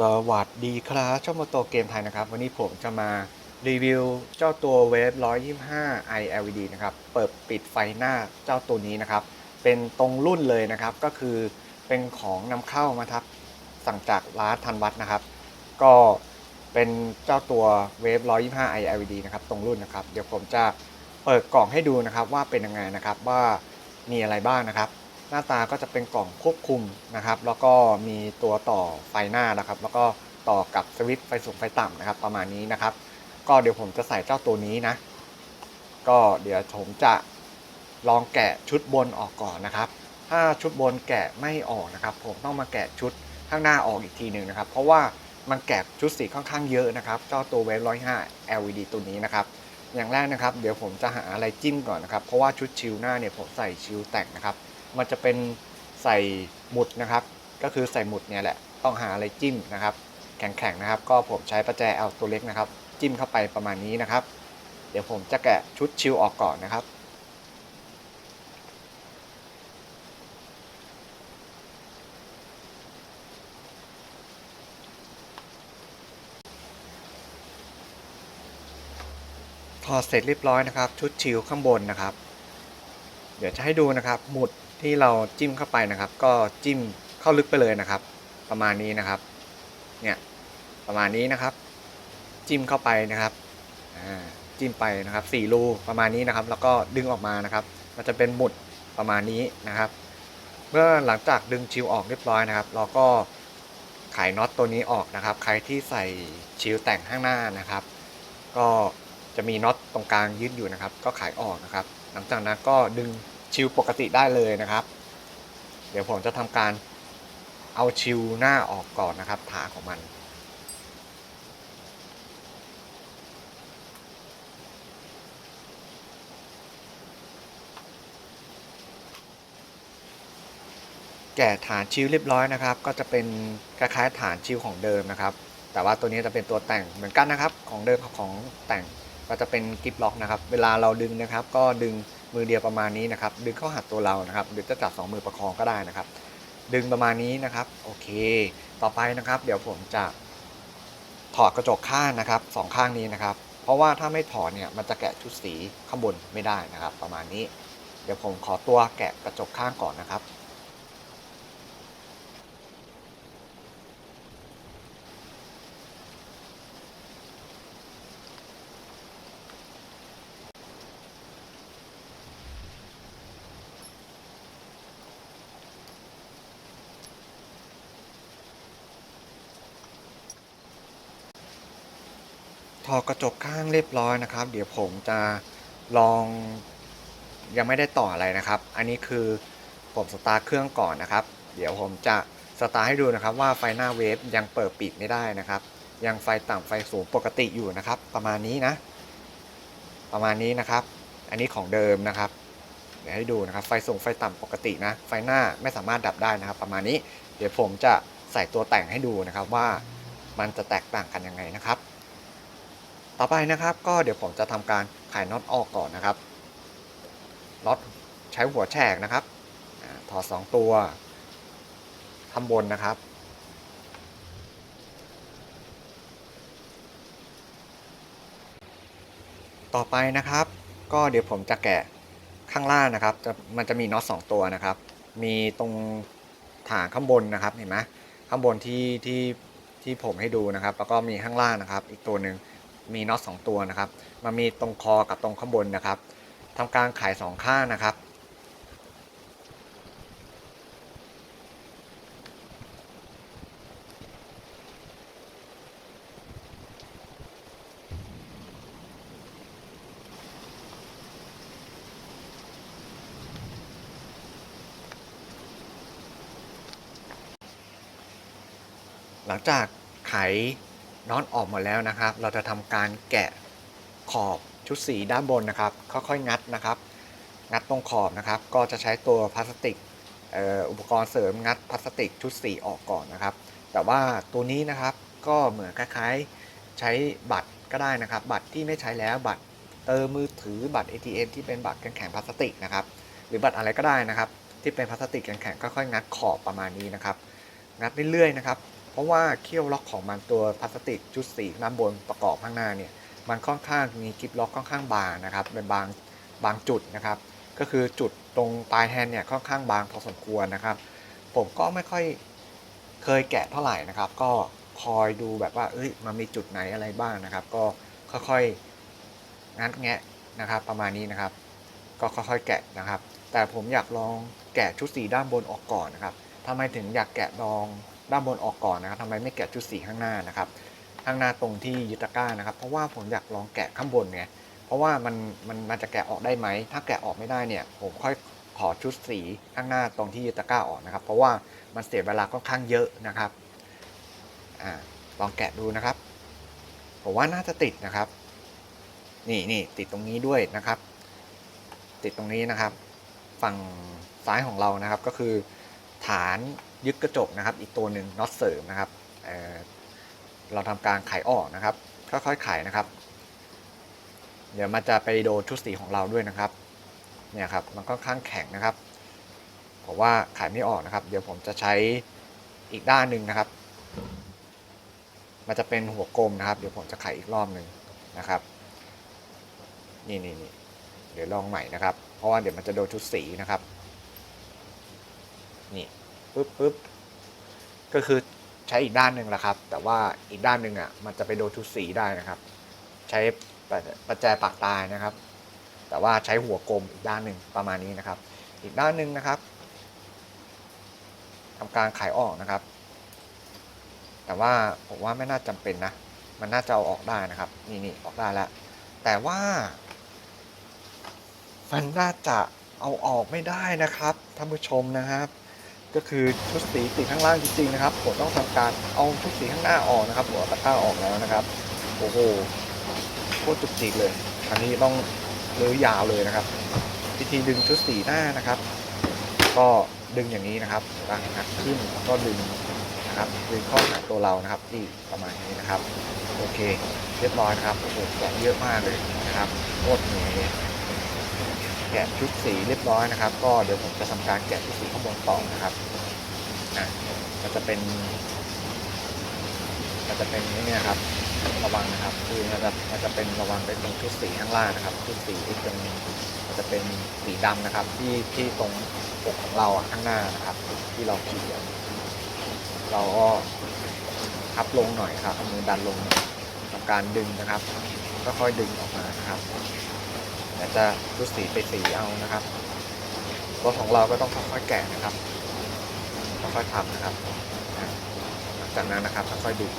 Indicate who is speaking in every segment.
Speaker 1: สวัสดีครับช่องโมโตเกมไทยนะครับ วันนี้ผมจะมารีวิวเจ้าตัวเวฟ125 i LED นะครับ เปิดปิดไฟหน้าเจ้าตัวนี้นะครับ เป็นตรงรุ่นเลยนะครับ ก็คือเป็นของนำเข้ามาทับ สั่งจากร้านทันวัดนะครับ ก็เป็นเจ้าตัวเวฟ125 i LED นะครับ ตรงรุ่นนะครับ เดี๋ยวผมจะเปิดกล่องให้ดูนะครับว่าเป็นยังไงนะครับว่ามีอะไรบ้างนะครับ หน้าตาก็จะเป็นกล่องควบคุมนะครับ แล้วก็มีตัวต่อไฟหน้านะครับ แล้วก็ต่อกับสวิตช์ไฟสูงไฟต่ำนะครับ ประมาณนี้นะครับ ก็เดี๋ยวผมจะใส่เจ้าตัวนี้นะ ก็เดี๋ยวผมจะลองแกะชุดบนออกก่อนนะครับ ถ้าชุดบนแกะไม่ออกนะครับ ผมต้องมาแกะชุดข้างหน้าออกอีกทีหนึ่งนะครับ เพราะว่ามันแกะชุดสีค่อนข้างเยอะนะครับ เจ้าตัวเวฟ105 LED ตัวนี้นะครับ อย่างแรกนะครับ เดี๋ยวผมจะหาอะไรจิ้มก่อนนะครับ เพราะว่าชุดชิลหน้าเนี่ยผมใส่ชิลแต่งนะครับ มันจะเป็นใส่หมุดนะครับ ก็คือใส่หมุดเนี่ยแหละ ต้องหาอะไรจิ้มนะครับ แข็งๆนะครับ ก็ผมใช้ประแจเอาตัวเล็กนะครับ จิ้มเข้าไปประมาณนี้นะครับ เดี๋ยวผมจะแกะชุดชิลออกก่อนนะครับถอดเสร็จเรียบร้อยนะครับ ชุดชิลข้างบนนะครับ เดี๋ยวจะให้ดูนะครับ หมุด ที่เราจิ้มเข้าไปนะครับ ก็จิ้มเข้าลึกไปเลยนะครับ ประมาณนี้นะครับ เนี่ยประมาณนี้นะครับ จิ้มเข้าไปนะครับจิ้มไปนะครับสี่รูประมาณนี้นะครับ แล้วก็ดึงออกมานะครับ มันจะเป็นหมุดประมาณนี้นะครับ เมื่อหลังจากดึงชิลออกเรียบร้อยนะครับ เราก็ไขน็อตตัวนี้ออกนะครับ ใครที่ใส่ชิลแต่งข้างหน้านะครับ ก็จะมีน็อตตรงกลางยืดอยู่นะครับ ก็ขายออกนะครับ หลังจากนั้นก็ดึง ชิลปกติได้เลยนะครับ เดี๋ยวผมจะทำการเอาชิลหน้าออกก่อนนะครับฐานของมัน แกะฐานชิลเรียบร้อยนะครับ ก็จะเป็นคล้ายๆฐานชิลของเดิมนะครับ แต่ว่าตัวนี้จะเป็นตัวแต่งเหมือนกันนะครับ ของเดิมกับของแต่งก็จะเป็นกิฟล็อกนะครับ เวลาเราดึงนะครับ ก็ดึง มือเดียวประมาณนี้นะครับ ดึงเข้าหัดตัวเรานะครับ หรือจะจับสองมือประคองก็ได้นะครับ ดึงประมาณนี้นะครับ โอเค ต่อไปนะครับ เดี๋ยวผมจะถอดกระจกข้างนะครับสองข้างนี้นะครับ เพราะว่าถ้าไม่ถอดเนี่ย มันจะแกะชุดสีข้างบนไม่ได้นะครับ ประมาณนี้ เดี๋ยวผมขอตัวแกะกระจกข้างก่อนนะครับ ถอดกระจกข้างเรียบร้อยนะครับ เดี๋ยวผมจะลองยังไม่ได้ต่ออะไรนะครับ อันนี้คือผมสตาร์ทเครื่องก่อนนะครับ เดี๋ยวผมจะสตาร์ทให้ดูนะครับ ว่าไฟหน้าเวฟยังเปิดปิดไม่ได้นะครับ ยังไฟต่ำไฟสูงปกติอยู่นะครับ ประมาณนี้นะ ประมาณนี้นะครับ อันนี้ของเดิมนะครับ เดี๋ยวให้ดูนะครับ ไฟสูงไฟต่ำปกตินะ ไฟหน้าไม่สามารถดับได้นะครับ ประมาณนี้ เดี๋ยวผมจะใส่ตัวแต่งให้ดูนะครับว่ามันจะแตกต่างกันยังไงนะครับ ต่อไปนะครับ ก็เดี๋ยวผมจะทำการไขน็อตออกก่อนนะครับน็อตใช้หัวแฉกนะครับอาถอด2ตัวทำบนนะครับ ต่อไปนะครับ ก็เดี๋ยวผมจะแกะข้างล่างนะครับจะมันจะมีน็อตสองตัวนะครับ มีตรงฐานข้างบนนะครับเห็นไหมข้างบนที่ที่ที่ผมให้ดูนะครับ แล้วก็มีข้างล่างนะครับ อีกตัวหนึ่ง มีน็อตสองตัวนะครับ มันมีตรงคอกับตรงข้างบนนะครับทำการขายสองข้างนะครับ หลังจากไข น็อตออกหมดแล้วนะครับ เราจะทำการแกะขอบชุดสีด้านบนนะครับ ค่อยๆงัดนะครับ งัดตรงขอบนะครับ ก็จะใช้ตัวพลาสติกอุปกรณ์เสริมงัดพลาสติกชุดสีออกก่อนนะครับ แต่ว่าตัวนี้นะครับก็เหมือนคล้ายๆใช้บัตรก็ได้นะครับ บัตรที่ไม่ใช้แล้วบัตรเติมมือถือบัตร ATM ที่เป็นบัตรแข็งๆพลาสติกนะครับ หรือบัตรอะไรก็ได้นะครับ ที่เป็นพลาสติกแข็งๆค่อยๆงัดขอบประมาณนี้นะครับ งัดเรื่อยๆนะครับ เพราะว่าเขี้ยวล็อกของมันตัวพลาสติกชุดสีด้านบนประกอบข้างหน้าเนี่ยมันค่อนข้างมีกิฟล็อกค่อนข้างบางนะครับเป็นบางบางจุดนะครับ ก็คือจุดตรงปลายแฮนด์เนี่ยค่อนข้างบางพอสมควรนะครับ ผมก็ไม่ค่อยเคยแกะเท่าไหร่นะครับ ก็คอยดูแบบว่าเอ้ยมันมีจุดไหนอะไรบ้างนะครับ ก็ค่อยๆงัดแงะนะครับ ประมาณนี้นะครับ ก็ค่อยๆแกะนะครับ แต่ผมอยากลองแกะชุดสีด้านบนออกก่อนนะครับทำไมถึงอยากแกะลอง ด้านบนออกก่อนนะครับทำไมไม่แกะชุดสีข้างหน้านะครับ ข้างหน้าตรงที่ยึดตะกร้านะครับ เพราะว่าผมอยากลองแกะข้างบนไงเพราะว่ามันมันมันจะแกะออกได้ไหม ถ้าแกะออกไม่ได้เนี่ยผมค่อยขอชุดสีข้างหน้าตรงที่ยึดตะกร้าออกนะครับ เพราะว่ามันเสียเวลาค่อนข้างเยอะนะครับอ่าลองแกะดูนะครับ ผมว่าน่าจะติดนะครับ นี่นี่ติดตรงนี้ด้วยนะครับ ติดตรงนี้นะครับ ฝั่งซ้ายของเรานะครับก็คือฐาน ยึดกระจกนะครับ อีกตัวหนึ่งน็อตเสริมนะครับเเราทำการไขออกนะครับ ค่อยๆไขนะครับ เดี๋ยวมันจะไปโดนชุดสีของเราด้วยนะครับ เนี่ยครับ มันค่อนข้างแข็งนะครับผมว่าไขไม่ออกนะครับ เดี๋ยวผมจะใช้อีกด้านหนึ่งนะครับ มันจะเป็นหัวกลมนะครับ เดี๋ยวผมจะไขอีกรอบหนึ่งนะครับ นี่นี่นี่เดี๋ยวลองใหม่นะครับ เพราะว่าเดี๋ยวมันจะโดนชุดสีนะครับ นี่ ปึ๊บปึ๊บก็คือใช้อีกด้านหนึ่งแหละครับ แต่ว่าอีกด้านหนึ่งอะมันจะไปโดนชุดสีได้นะครับ ใช้ประแจปากตายนะครับ แต่ว่าใช้หัวกลมอีกด้านหนึ่งประมาณนี้นะครับ อีกด้านหนึ่งนะครับทำการไขออกนะครับ แต่ว่าผมว่าไม่น่าจำเป็นนะมันน่าจะเอาออกได้นะครับ นี่นี่ออกได้แล้วแต่ว่ามันน่าจะเอาออกไม่ได้นะครับท่านผู้ชมนะครับ ก็คือชุดสีติดข้างล่างจริงๆนะครับผมต้องทำการเอาชุดสีข้างหน้าออกนะครับหัวตะกร้าออกแล้วนะครับ โอ้โหโคตรจุกจิกเลยอันนี้ต้องเลื้อยาวเลยนะครับ วิธีดึงชุดสีหน้านะครับ ก็ดึงอย่างนี้นะครับตั้งหักขึ้นแล้วก็ดึงนะครับดึงข้าหาตัวเรานะครับที่ประมาณนี้นะครับ โอเค เรียบร้อยนะครับโอ้โหแกะเยอะมากเลยนะครับโคตรเหนื่อย แกะชุดสีเรียบร้อยนะครับ ก็เดี๋ยวผมจะทำการแกะชุดสีข้างบนต่อนะครับอะมันจะเป็นมันจะเป็นนี่นี่ยครับ ระวังนะครับ คือมันจะมันจะเป็นระวังเป็นตรงชุดสีข้างล่างนะครับชุดสีที่เป็นมันจะเป็นสีดำนะครับ ที่ที่ตรงปกของเราอะข้างหน้านะครับ ที่เราขีดอะเราก็พับลงหน่อยครับเอามือดันลงทำการดึงนะครับก็ค่อยดึงออกมานะครับ เดี๋ยวจะชุดสีไปสีเอานะครับตัวของเราก็ต้องค่อยๆแกะนะครับค่อยๆทำนะครับหลังจากนั้นนะครับค่อยๆดึง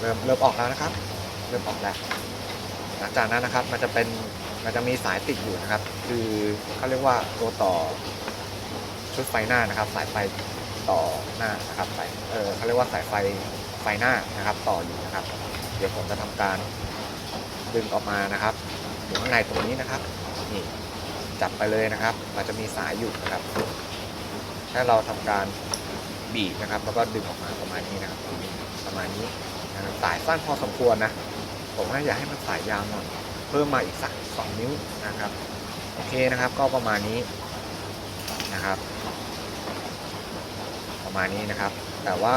Speaker 1: เริ่มเริ่มออกแล้วนะครับ เริ่มออกแล้วหลังจากนั้นนะครับมันจะเป็นมันจะมีสายติดอยู่นะครับ คือเขาเรียกว่าตัวต่อชุดไฟหน้านะครับ สายไฟต่อหน้านะครับสายเออเขาเรียกว่าสายไฟไฟหน้านะครับ ต่ออยู่นะครับ เดี๋ยวผมจะทำการ ดึงออกมานะครับอยู่ข้างในตรงนี้นะครับนี่จับไปเลยนะครับ มันจะมีสายอยู่นะครับให้เราทำการบีบนะครับ แล้วก็ดึงออกมาประมาณนี้นะครับ ประมาณนี้นะครับสายสั้นพอสมควรนะ ผมว่าอยากให้มันสายยาวหน่อย เพิ่มมาอีกสัก2นิ้วนะครับ โอเคนะครับ ก็ประมาณนี้นะครับ ประมาณนี้นะครับ แต่ว่า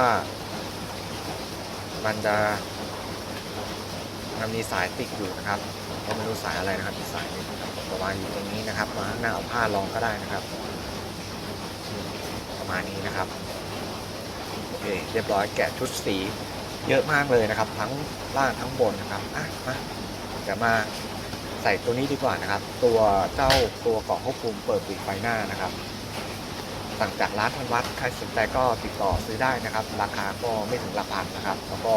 Speaker 1: มันจะ มันมีสายติดอยู่นะครับก็ไม่รู้สายอะไรนะครับอีกสายนึงนะครับผมประมาณอยู่ตรงนี้นะครับมาข้างหน้าเอาผ้ารองก็ได้นะครับ ประมาณนี้นะครับโอเคเรียบร้อยแกะชุดสีเยอะมากเลยนะครับ ทั้งล่างทั้งบนนะครับอะมาเดี๋ยวมาใส่ตัวนี้ดีกว่านะครับ ตัวเจ้าตัวกล่องควบคุมเปิดปิดไฟหน้านะครับสั่งจากร้านพันวัดใครสนใจก็ติดต่อซื้อได้นะครับ ราคาก็ไม่ถึงหลักพันนะครับ แล้วก็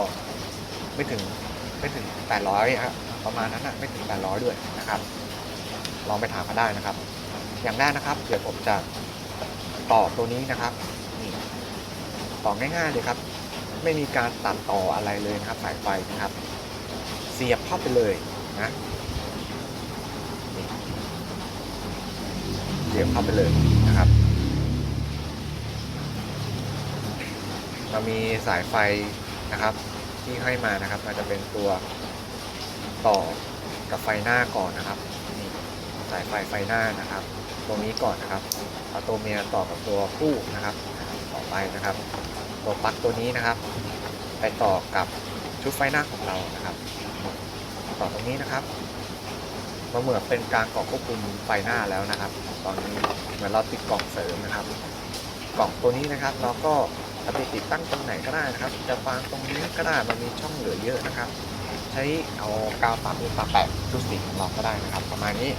Speaker 1: ไม่ถึง ไม่ถึง 800ครับประมาณนั้นนะไม่ถึง 800 ด้วยนะครับ ลองไปถามมาได้นะครับ อย่างแรกนะครับเดี๋ยวผมจะต่อตัวนี้นะครับนี่ต่อง่ายๆเลยครับ ไม่มีการตัดต่ออะไรเลยนะครับ สายไฟนะครับ เสียบเข้าไปเลยนะเสียบเข้าไปเลยนะครับเรามีสายไฟนะครับ ที่ให้มานะครับมันจะเป็นตัวต่อกับไฟหน้าก่อนนะครับนี่สายไฟไฟหน้านะครับ ตรงนี้ก่อนนะครับเอาตัวเมียต่อกับตัวผู้นะครับ ต่อไปนะครับ ตัวปลั๊กตัวนี้นะครับ ไปต่อกับชุดไฟหน้าของเรานะครับ ต่อตรงนี้นะครับมาเหมือนเป็นการกล่องควบคุมไฟหน้าแล้วนะครับ ตอนนี้เหมือนเราติดกล่องเสริมนะครับ กล่องตัวนี้นะครับเราก็ เอาไปติดตั้งตรงไหนก็ได้นะครับ จะวางตรงนี้ก็ได้มันมีช่องเหลือเยอะนะครับ ใช้เอากาวปามือปาแปะชุดสีของเราก็ได้นะครับ ประมาณนี้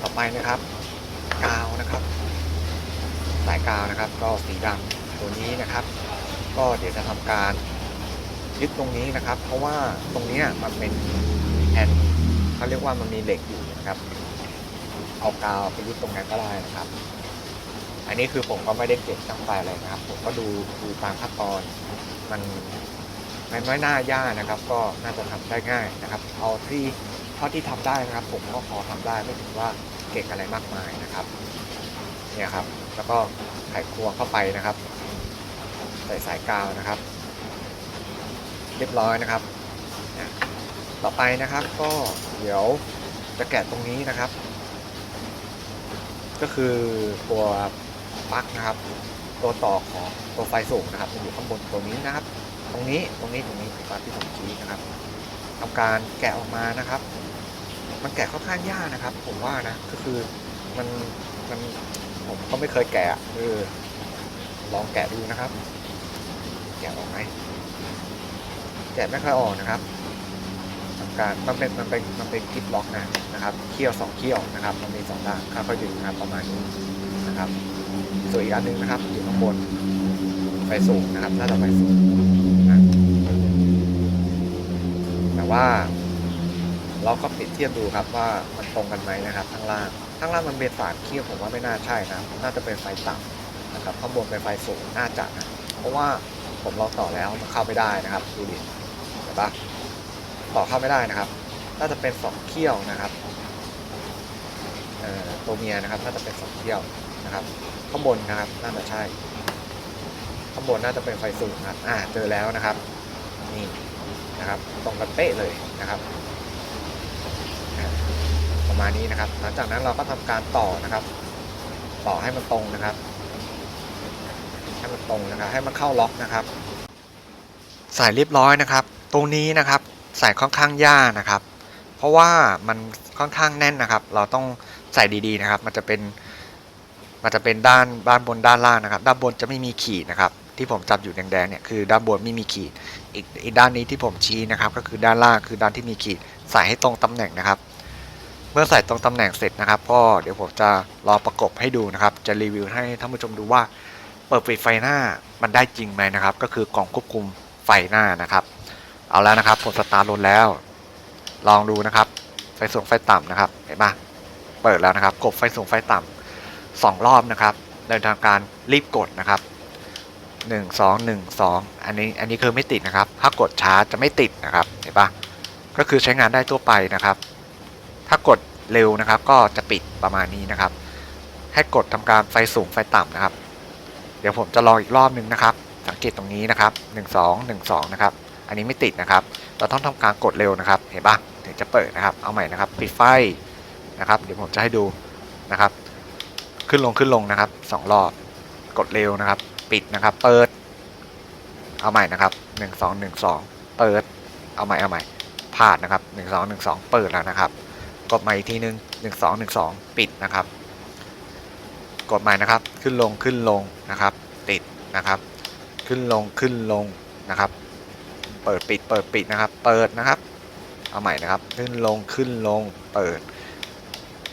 Speaker 1: ต่อไปนะครับ กาวนะครับสายกาวนะครับ ก็สีดำตัวนี้นะครับ ก็เดี๋ยวจะทำการยึดตรงนี้นะครับ เพราะว่าตรงนี้มันเป็นแผ่นเขาเรียกว่ามันมีเหล็กอยู่นะครับ เอากาวไปยึดตรงนั้นก็ได้นะครับ อันนี้คือผมก็ไม่ได้เก็บตั้งไปอะไรนะครับ ผมก็ดูดูตามขั้นตอน มันไม่ไม่น่ายากนะครับ ก็น่าจะทำได้ง่ายนะครับ เอาที่เท่าที่ทำได้นะครับ ผมก็พอทำได้ไม่ถึงว่าเก่งอะไรมากมายนะครับเนี่ยครับ แล้วก็ไขควงเข้าไปนะครับ ใส่สายกาวนะครับ เรียบร้อยนะครับต่อไปนะครับก็เดี๋ยวจะแกะตรงนี้นะครับ ก็คือตัว ปลั๊กนะครับ ตัวต่อของตัวไฟสูงนะครับอยู่ข้างบนตัวนี้นะครับ ตรงนี้ตรงนี้ตรงนี้คือปลั๊กที่ผมชี้นะครับทำการแกะออกมานะครับ มันแกะค่อนข้างยากนะครับ ผมว่านะก็คือมันมันผมก็ไม่เคยแกะเออลองแกะดูนะครับ แกะออกไหมแกะไม่ค่อยออกนะครับทำการมันเป็นมันเป็นมันเป็นคลิปล็อกนะนะครับเขี้ยวสองเขี้ยวนะครับ มันมีสองด้านค่อยๆดึงนะครับประมาณนี้นะครับ สวนอีกอันหนึ่งนะครับอยู่ข้างบนไฟสูงนะครับน่าจะไฟสูงนะแต่ว่า เราก็เปรียบเทียบดูครับว่ามันตรงกันไหมนะครับข้างล่างข้างล่างมันเป็นฝาเขี้ยวผมว่าไม่น่าใช่นะน่าจะเป็นไฟต่ำนะครับข้างบนเป็นไฟสูงน่าจะนะเพราะว่าผมลองต่อแล้วมันเข้าไม่ได้นะครับดูดิเห็นปะต่อเข้าไม่ได้นะครับ น่าจะเป็นสองเขี้ยวนะครับตัวเมียนะครับน่าจะเป็นสองเขี้ยวนะครับ ข้างบนนะครับน่าจะใช่ ข้างบนน่าจะเป็นไฟสูงครับ อ่าเจอแล้วนะครับ นี่นะครับ ตรงกันเป๊ะเลยนะครับ ประมาณนี้นะครับ หลังจากนั้นเราก็ทำการต่อนะครับ ต่อให้มันตรงนะครับ ให้มันตรงนะครับ ให้มันเข้าล็อกนะครับ ใส่เรียบร้อยนะครับ ตรงนี้นะครับ ใส่ค่อนข้างยากนะครับ เพราะว่ามันค่อนข้างแน่นนะครับ เราต้องใส่ดีๆนะครับ มันจะเป็น มันจะเป็นด้านด้านบนด้านล่างนะครับ ด้านบนจะไม่มีขีดนะครับ ที่ผมจับอยู่แดงๆเนี่ยคือด้านบนไม่มีขีด อีกอีกด้านนี้ที่ผมชี้นะครับ ก็คือด้านล่างคือด้านที่มีขีดใส่ให้ตรงตำแหน่งนะครับ เมื่อใส่ตรงตำแหน่งเสร็จนะครับก็เดี๋ยวผมจะรอประกบให้ดูนะครับ จะรีวิวให้ท่านผู้ชมดูว่า เปิดปิดไฟหน้ามันได้จริงไหมนะครับ ก็คือกล่องควบคุมไฟหน้านะครับ เอาแล้วนะครับผมสตาร์ทรถแล้ว ลองดูนะครับไฟสูงไฟต่ำนะครับเห็นปะเปิดแล้วนะครับกดไฟสูงไฟต่ำ สองรอบนะครับโดยทางการรีบกดนะครับหนึ่งสองหนึ่งสองอันนี้อันนี้คือไม่ติดนะครับ ถ้ากดช้าจะไม่ติดนะครับเห็นปะก็คือใช้งานได้ทั่วไปนะครับ ถ้ากดเร็วนะครับ ก็จะปิดประมาณนี้นะครับ ให้กดทำการไฟสูงไฟต่ำนะครับ เดี๋ยวผมจะลองอีกรอบหนึ่งนะครับ สังเกตตรงนี้นะครับหนึ่งสองหนึ่งสองนะครับ อันนี้ไม่ติดนะครับ เราต้องทำการกดเร็วนะครับ เห็นปะถึงจะเปิดนะครับ เอาใหม่นะครับ ปิดไฟนะครับ เดี๋ยวผมจะให้ดูนะครับ ขึ้นลงขึ้นลงนะครับสองรอบ กดเร็วนะครับ ปิดนะครับ เปิด เอาใหม่นะครับหนึ่งสองหนึ่งสองเปิด เอาใหม่เอาใหม่พลาดนะครับหนึ่งสองหนึ่งสองเปิดแล้วนะครับ กดใหม่อีกทีหนึ่งหนึ่งสองหนึ่งสองปิดนะครับ กดใหม่นะครับ ขึ้นลงขึ้นลงนะครับ ติดนะครับ ขึ้นลงขึ้นลงนะครับ เปิดปิดเปิดปิดนะครับ เปิดนะครับ เอาใหม่นะครับ ขึ้นลงขึ้นลงเปิด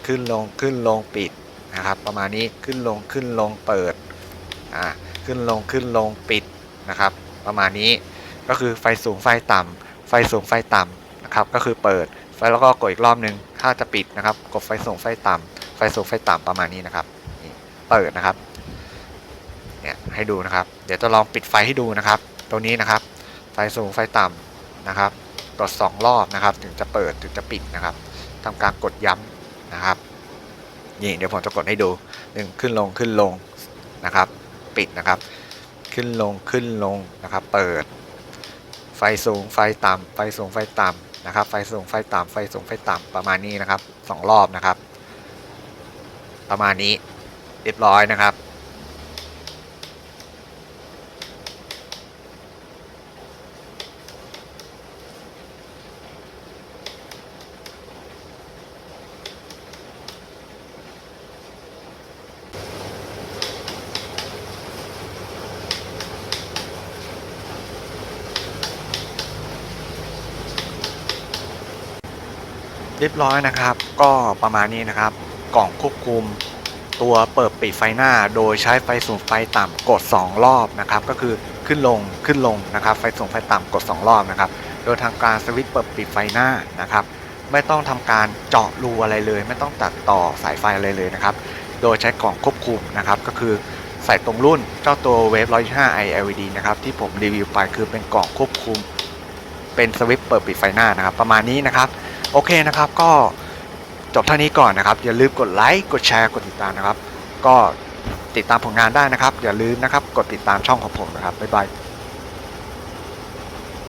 Speaker 1: ขึ้นลงขึ้นลงปิด นะครับ ประมาณนี้ขึ้นลงขึ้นลงเปิดอ่าขึ้นลงขึ้นลงปิดนะครับ ประมาณนี้ก็คือไฟสูงไฟต่ำไฟสูงไฟต่ำนะครับ ก็คือเปิดไฟแล้วก็กดอีกรอบหนึ่งถ้าจะปิดนะครับ กดไฟสูงไฟต่ำไฟสูงไฟต่ำประมาณนี้นะครับนี่เปิดนะครับเนี่ยให้ดูนะครับ เดี๋ยวจะลองปิดไฟให้ดูนะครับตรงนี้นะครับ ไฟสูงไฟต่ำนะครับกดสองรอบนะครับ ถึงจะเปิดถึงจะปิดนะครับทำการกดย้ำนะครับ นี่เดี๋ยวผมจะกดให้ดูหนึ่งขึ้นลงขึ้นลงนะครับ ปิดนะครับ ขึ้นลงขึ้นลงนะครับ เปิด ไฟสูงไฟต่ำไฟสูงไฟต่ำนะครับ ไฟสูงไฟต่ำไฟสูงไฟต่ำประมาณนี้นะครับสองรอบนะครับ ประมาณนี้เรียบร้อยนะครับ เรียบร้อยนะครับ ก็ประมาณนี้นะครับ กล่องควบคุมตัวเปิดปิดไฟหน้า โดยใช้ไฟสูงไฟต่ำกด 2 รอบนะครับ ก็คือขึ้นลงขึ้นลงนะครับ ไฟสูงไฟต่ำกด 2 รอบนะครับ โดยทางการสวิตช์เปิดปิดไฟหน้านะครับ ไม่ต้องทำการเจาะรูอะไรเลย ไม่ต้องตัดต่อสายไฟอะไรเลยนะครับ โดยใช้กล่องควบคุมนะครับ ก็คือใส่ตรงรุ่นเจ้าตัวเวฟ125 i LED นะครับที่ผมรีวิวไปคือเป็นกล่องควบคุม เป็นสวิตช์เปิดปิดไฟหน้านะครับ ประมาณนี้นะครับ โอเคนะครับก็จบเท่านี้ก่อนนะครับ อย่าลืมกดไลค์กดแชร์กดติดตามนะครับ ก็ติดตามผลงานได้นะครับ อย่าลืมนะครับ กดติดตามช่องของผมนะครับบ๊ายบาย